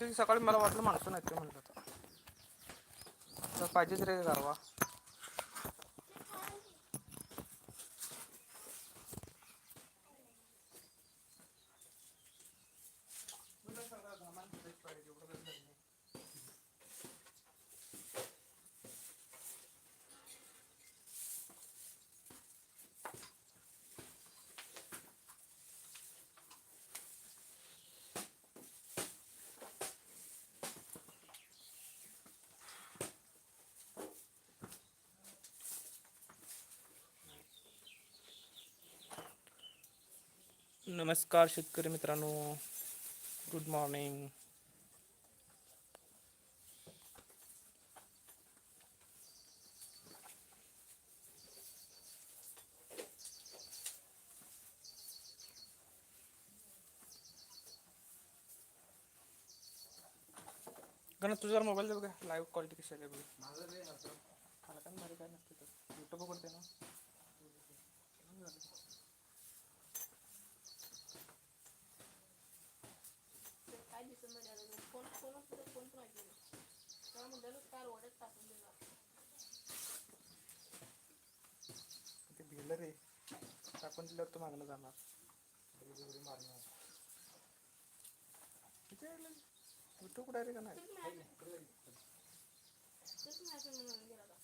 ते सकाळी मला वाटलं माणसं नाही ते म्हणलं तर पाहिजेच रे गारवा. नमस्कार शेतकरी मित्रांनो. गुड मॉर्निंग गण तुझा मोबाईल दे बघा लाईव्ह क्वालिटी कशी आहे बघा. मला काय मारे काय नसते युट्यूब करते ना. काय फोन फोन फोन पण त्याला म्हणलेलं टाकून दिला ते भिलं रे टाकून दिल्यावर तो मागणं जाणार. विठू कुठे रे का नाही? तेच नाही तेच गेला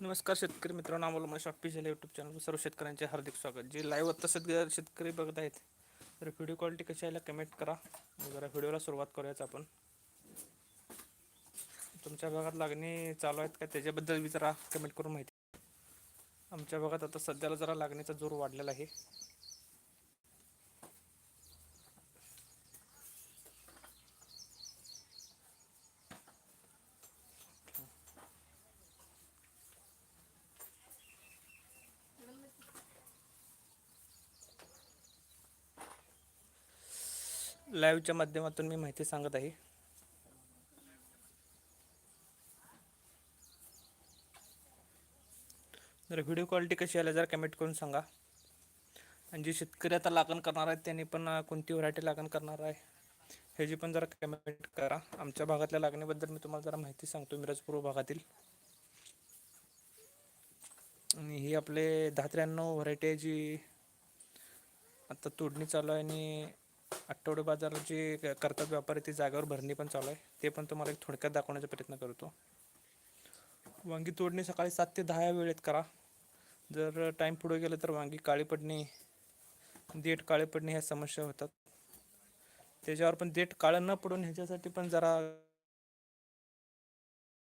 नमस्कार शेतकरी मित्रांनो आम्हाला माझ्या ऑफिशियल यूट्यूब चॅनल सर्व शेतकऱ्यांचे हार्दिक स्वागत. जे लाईव्ह आता सध्या शेतकरी बघत आहेत तर व्हिडिओ क्वालिटी कशी आहे कमेंट करा. जरा व्हिडिओला सुरुवात करूयाच आपण. तुमच्या भागात लागणी चालू आहेत का? त्याच्याबद्दल विचारा जरा कमेंट करून माहिती आमच्या भागात आता सध्याला जरा लागण्याचा जोर वाढलेला आहे. लाईव्हच्या माध्यमातून मी माहिती सांगत आहे. तर व्हिडिओ क्वालिटी कशी आली जरा कमेंट करून सांगा. आणि जे शेतकरी आता लागण करणार आहेत त्यांनी पण कोणती व्हरायटी लागण करणार आहे ह्याची पण जरा कमेंट करा. आमच्या भागातल्या लागणीबद्दल मी तुम्हाला जरा माहिती सांगतो मिरजपूर भागातील. आणि ही आपले दहा त्र्याण्णव व्हरायटी आहे जी आता तोडणी चालू आहे आणि आठवडे बाजारात जे क- करतात व्यापारी ते जागेवर भरणी पण चालू आहे. ते पण तुम्हाला एक थोडक्यात दाखवण्याचा प्रयत्न करतो. वांगी तोडणी सकाळी सात ते दहा या वेळेत करा. जर टाईम पुढे गेलं तर वांगी काळी पडणे देठ काळे पडणे ह्या समस्या होतात. त्याच्यावर पण देठ काळं न पडून ह्याच्यासाठी पण जरा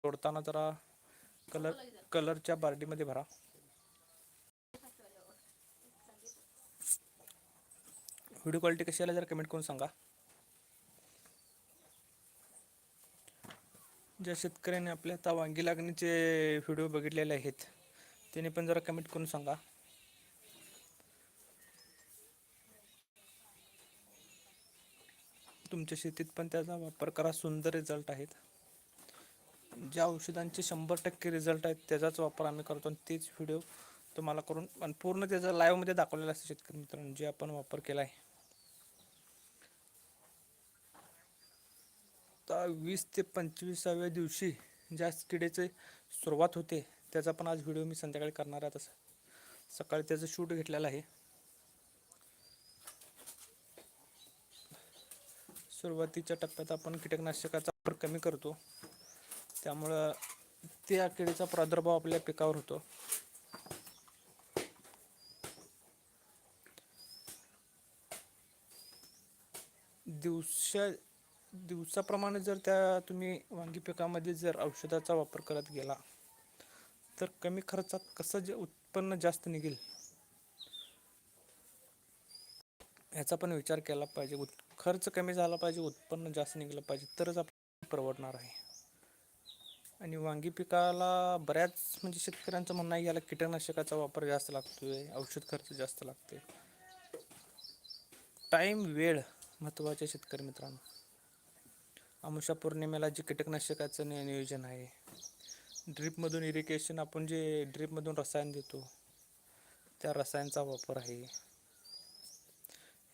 तोडताना जरा कलर कलरच्या बार्डीमध्ये भरा. व्हिडिओ क्वालिटी कशी आली जरा कमेंट करून सांगा. ज्या शेतकऱ्याने आपल्या आता वांगी लागण्याचे व्हिडिओ बघितलेले आहेत त्याने पण जरा कमेंट करून सांगा. तुमच्या शेतीत पण त्याचा वापर करा सुंदर रिझल्ट आहेत. ज्या औषधांचे शंभर टक्के रिझल्ट आहेत त्याचाच वापर आम्ही करतो आणि तेच व्हिडिओ तुम्हाला करून आणि पूर्ण त्याचा लाईव्हमध्ये दाखवलेला असतो शेतकरी मित्रांनो जे आपण वापर केला आहे. वीस ते पंचवीसाव्या दिवशी ज्या किडेचे सुरुवात होते त्याचा पण आज व्हिडिओ मी संध्याकाळी करणार आहे तसं. सकाळी त्याचं शूट घेतलेलं आहे. सुरुवातीच्या टप्प्यात आपण कीटकनाशकाचा वापर कमी करतो. त्यामुळं त्या किडीचा प्रादुर्भाव आपल्या पिकावर होतो. दिवसा दिवसाप्रमाणे जर त्या तुम्ही वांगी पिकामध्ये जर औषधाचा वापर करत गेला तर कमी खर्चात कसं जे उत्पन्न जास्त निघेल? ह्याचा पण विचार केला पाहिजे. उत् खर्च कमी झाला पाहिजे उत्पन्न जास्त निघलं पाहिजे तरच आपण परवडणार आहे. आणि वांगी पिकाला बऱ्याच म्हणजे शेतकऱ्यांचं म्हणणं आहे याला कीटकनाशकाचा वापर जास्त लागतोय औषध खर्च जास्त लागतोय. टाईम वेळ महत्त्वाचे शेतकरी मित्रांनो. अमुषा पौर्णिमेला जे कीटकनाशकाचं नियोजन आहे ड्रीपमधून इरिगेशन आपण जे ड्रीपमधून रसायन देतो त्या रसायनचा वापर आहे.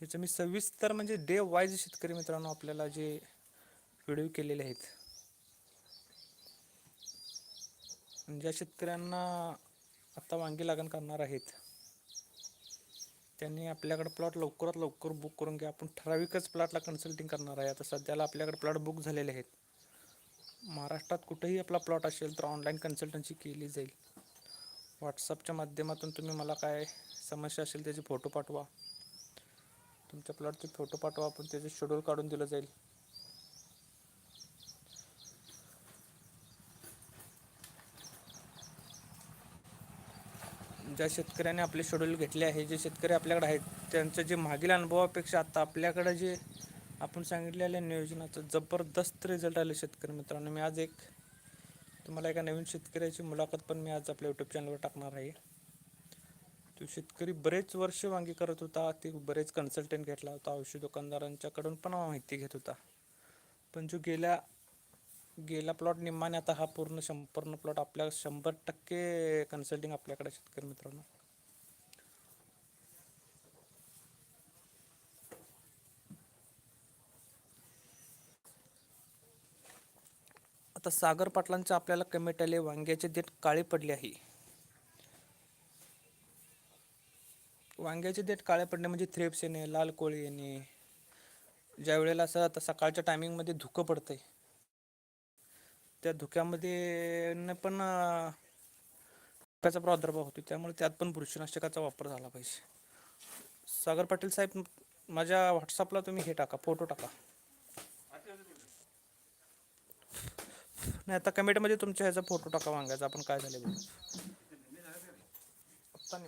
ह्याचं मी सविस्तर म्हणजे डे वाईज शेतकरी मित्रांनो आपल्याला जे व्हिडिओ केलेले आहेत. ज्या शेतकऱ्यांना आता वांगी लागण करणार आहेत त्यांनी आपल्याकडे प्लॉट लवकरात लवकर बुक करून घ्या. आपण ठराविकच प्लॉटला कन्सल्टिंग करणार आहे. आता सध्याला आपल्याकडे प्लॉट बुक झालेले आहेत. महाराष्ट्रात कुठेही आपला प्लॉट असेल तर ऑनलाईन कन्सल्टन्सी केली जाईल. व्हॉट्सअपच्या माध्यमातून तुम्ही मला काय समस्या असेल त्याचे फोटो पाठवा. तुमच्या प्लॉटचे फोटो पाठवा आपण त्याचे शेड्यूल काढून दिलं जाईल. ज्या शेतकऱ्याने आपले शेड्यूल घेतले आहे जे शेतकरी आपल्याकडे आहेत त्यांचं जे मागील अनुभवापेक्षा आता आपल्याकडे जे आपण सांगितलेल्या नियोजनाचं जबरदस्त रिझल्ट आले शेतकरी मित्रांनो. मी आज एक तुम्हाला एका नवीन शेतकऱ्याची मुलाखत पण मी आज आपल्या यूट्यूब चॅनलवर टाकणार आहे. तो शेतकरी बरेच वर्ष वांगी करत होता. ते बरेच कन्सल्टंट घेतला होता. औषध दुकानदारांच्याकडून पण माहिती घेत होता. पण जो गेल्या गेला प्लॉट निम्माने आता हा पूर्ण संपूर्ण प्लॉट आपल्या शंभर टक्के कन्सल्टिंग आपल्याकडे शेतकरी मित्रांनो. आता सागर पाटलांचं आपल्याला कमेंट आले वांग्याचे देठ काळे पडले आहे. वांग्याचे देठ काळे पडणे म्हणजे थ्रेप्स येणे लाल कोळी येणे. ज्या वेळेला असं आता सकाळच्या टायमिंगमध्ये धुकं पडतंय. त्या धुक्यामध्ये न पण त्याचा प्रादुर्भाव होतो त्यामुळे त्यात पण बुरशीनाशकाचा वापर झाला पाहिजे. सागर पाटील साहेब माझ्या व्हॉट्सअपला तुम्ही हे टाका फोटो टाका. नाही आता कमेंटमध्ये तुमच्या ह्याचा फोटो टाका मागायचा आपण काय झाले बघू. आत्ता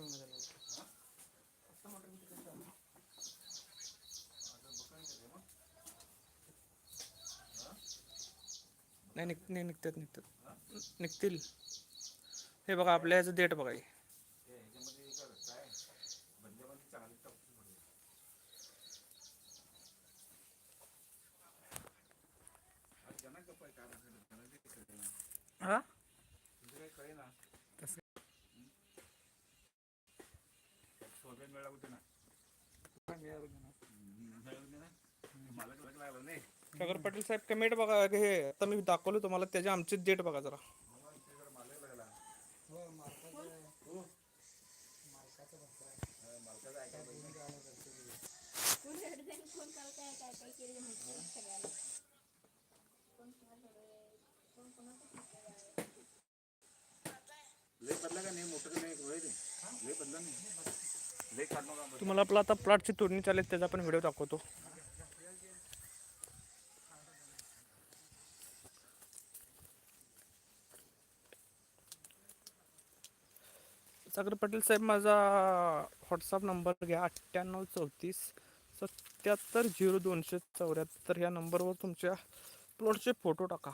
नाही निघ नाही निघतात निघतात. निघतील. हे बघा आपल्या ह्याचं डेट बघा हे. सागर पाटील साहेब कमेंट बघा हे आता मी दाखवलं तुम्हाला त्याच्या आमची डेट बघा जरा काय काय केलं तुम्हाला आपला आता प्लॉटची तोडणी चालेल त्याचा पण व्हिडिओ दाखवतो. सागर पाटील साहेब माझा व्हॉट्सअप नंबर घ्या अठ्ठ्याण्णव चौतीस सत्याहत्तर झिरो दोनशे चौऱ्याहत्तर. ह्या नंबरवर तुमच्या प्लॉटचे फोटो टाका.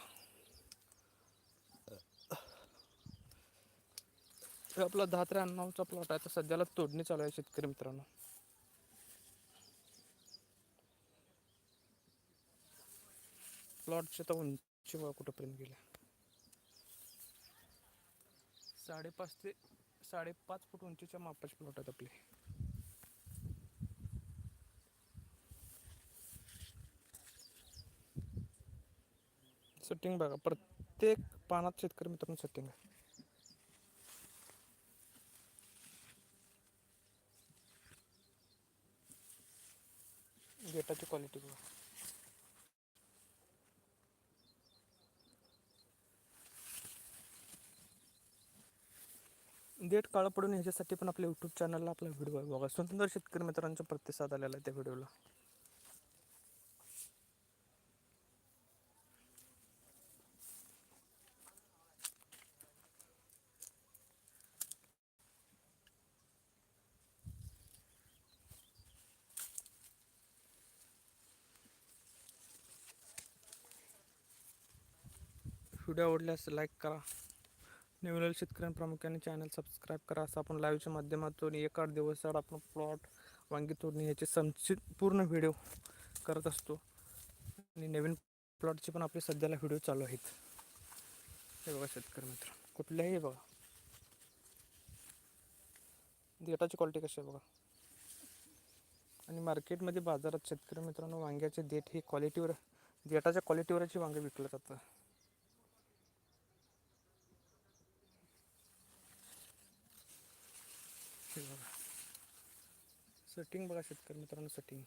हे आपला दहा त्र्याण्णवचा प्लॉट आहे तर सध्याला तोडणी चालू आहे शेतकरी मित्रांनो. प्लॉटची तर उंची बघा कुठंपर्यंत गेल्या साडेपाच ते साडेपाच फूट उंचीच्या मापाचे प्लॉट आहेत आपले. सेटिंग बघा प्रत्येक पानात शेतकरी मित्रांनो सेटिंग आहे. गेटाची क्वालिटी बघा. डेट काळं पडून ह्याच्यासाठी पण आपल्या यूट्यूब चॅनलला आपला व्हिडिओ आहे बघा. सुंदर शेतकरी मित्रांचा प्रतिसाद आलेला आहे त्या व्हिडिओला व्हिडिओ आवडल्यास लाईक करा. नवीन शेतकऱ्यांना प्रामुख्याने चॅनल सबस्क्राईब करा. असं आपण लाईव्हच्या माध्यमातून एक आठ दिवसाआड आपण प्लॉट वांगी तोडणी ह्याचे संचित पूर्ण व्हिडिओ करत असतो. आणि नवीन प्लॉटचे पण आपले सध्याला व्हिडिओ चालू आहेत. हे बघा शेतकरी मित्र कुठल्याही बघा. देटाची क्वालिटी कशी आहे बघा. आणि मार्केटमध्ये बाजारात शेतकरी मित्रांनो वांग्याचे देठ हे क्वालिटीवर देटाच्या क्वालिटीवरची वांगे विकलं जातं हे बघा सेटिंग बघा शेतकरी मित्रांनो सेटिंग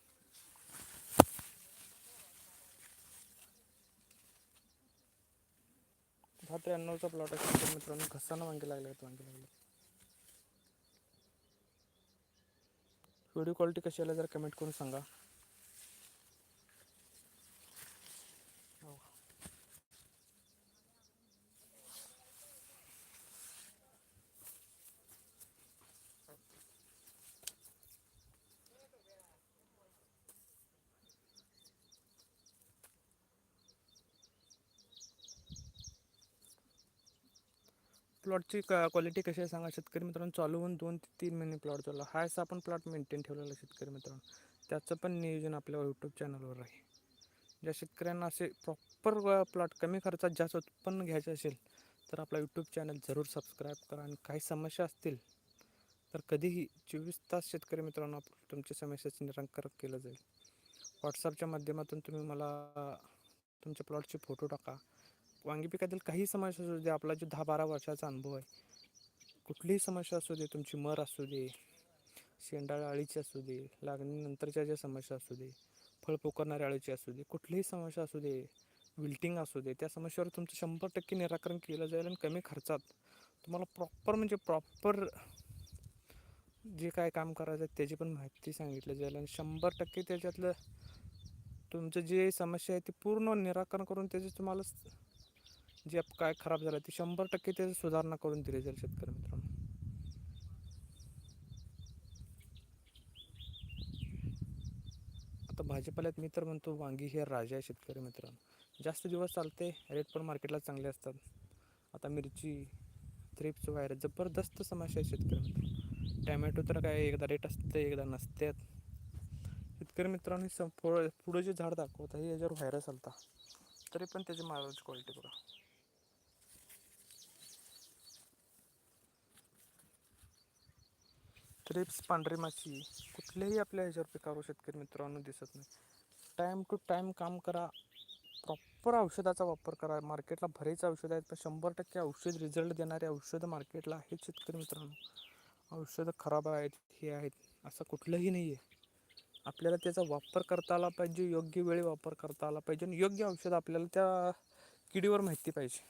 दहा त्र्याण्णवचा प्लॉट आहे शेतकरी मित्रांनो. घसानं वांगे लागले आहेत वांगे लागले व्हिडिओ क्वालिटी कशी आली जरा कमेंट करून सांगा. प्लॉटची क्वालिटी कशी आहे सांगा? शेतकरी मित्रांनो चालू होऊन दोन ते तीन महिने प्लॉट चालला हा असा आपण प्लॉट मेंटेन ठेवलेला आहे शेतकरी मित्रांनो. त्याचं पण नियोजन आपल्या यूट्यूब चॅनलवर आहे. ज्या शेतकऱ्यांना असे प्रॉपर प्लॉट कमी खर्चात जास्त उत्पन्न घ्यायचे असेल तर आपला यूट्यूब चॅनल जरूर सबस्क्राईब करा. आणि काही समस्या असतील तर कधीही चोवीस तास शेतकरी मित्रांनो तुमच्या समस्याचे निराकरण केलं जाईल. व्हॉट्सअपच्या माध्यमातून तुम्ही मला तुमच्या प्लॉटचे फोटो टाका. वांगी पिकातील काही समस्या असू दे आपला जो दहा बारा वर्षाचा अनुभव आहे कुठलीही समस्या असू दे तुमची मर असू दे शेंडाळ अळीची असू दे लागणीनंतरच्या ज्या समस्या असू दे फळ पोकरणाऱ्या अळीची असू दे कुठलीही समस्या असू दे विल्टिंग असू दे त्या समस्येवर तुमचं शंभर टक्के निराकरण केलं जाईल आणि कमी खर्चात तुम्हाला प्रॉपर म्हणजे प्रॉपर जे काय काम करायचं आहे त्याची पण माहिती सांगितलं जाईल आणि शंभर टक्के त्याच्यातलं तुमचं जे समस्या आहे ती पूर्ण निराकरण करून त्याचे तुम्हाला जे काय खराब झालं ते शंभर टक्के त्याची सुधारणा करून दिली जाईल शेतकरी मित्रांनो. आता भाजीपाल्यात मी तर म्हणतो वांगी हे राजा आहे शेतकरी मित्रांनो. जास्त दिवस चालते रेट पण मार्केटला चांगले असतात. आता मिरची थ्रिप्स वगैरे जबरदस्त समस्या आहे शेतकरी मित्रांनो. टॅमॅटो तर काय एकदा रेट असते एकदा नसतात. शेतकरी मित्रांनो सं पुढं पुढं जे झाड दाखवत आहे याच्यावर व्हायरस आलता तरी पण त्याची मालाची क्वालिटी बघा. थ्रिप्स पांढरी माशी कुठल्याही आपल्या ह्याच्यावर पिकावर शेतकरी मित्रांनो दिसत नाही. टाईम टू टाईम काम करा. प्रॉपर औषधाचा वापर करा. मार्केटला बरेच औषधं आहेत पण शंभर टक्के औषध रिझल्ट देणारे औषधं मार्केटला आहेत शेतकरी मित्रांनो. औषधं खराब आहेत हे आहेत असं कुठलंही नाही आहे आपल्याला त्याचा वापर करता आला पाहिजे योग्य वेळी वापर करता आला पाहिजे आणि योग्य औषध आपल्याला त्या किडीवर माहिती पाहिजे.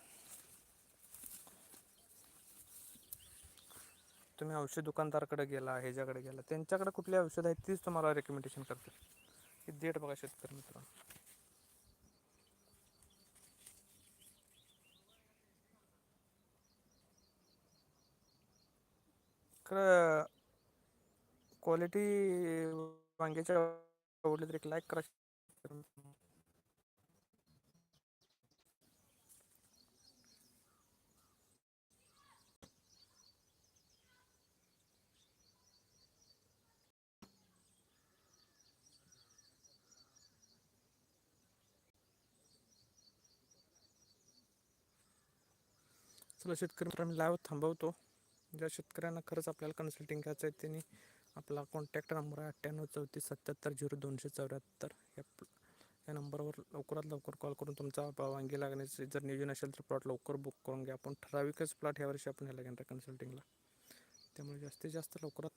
तुम्ही औषध दुकानदाराकडे गेला ह्याच्याकडे गेला त्यांच्याकडे कुठली औषध आहेत तीच तुम्हाला रेकमेंडेशन करतील ही डेट बघा शेतकरी मित्रांनो. क्वालिटी वांग्याच्या आवडली तर एक लाईक करा चला शेतकरी मित्रांनो लाईव्ह थांबवतो. ज्या शेतकऱ्यांना खरंच आपल्याला कन्सल्टिंग घ्यायचं आहे त्यांनी आपला कॉन्टॅक्ट नंबर आहे अठ्ठ्याण्णव चौतीस सत्याहत्तर झिरो दोनशे चौऱ्याहत्तर या या नंबरवर लवकरात लवकर कॉल करून तुमचा परवानगी वांगी लागण्याचे जर नियोजन असेल तर प्लॉट लवकर बुक करून घ्या. आपण ठराविकच प्लॉट ह्या वर्षी आपण ह्याला घेणार कन्सल्टिंगला त्यामुळे जास्तीत जास्त लवकरात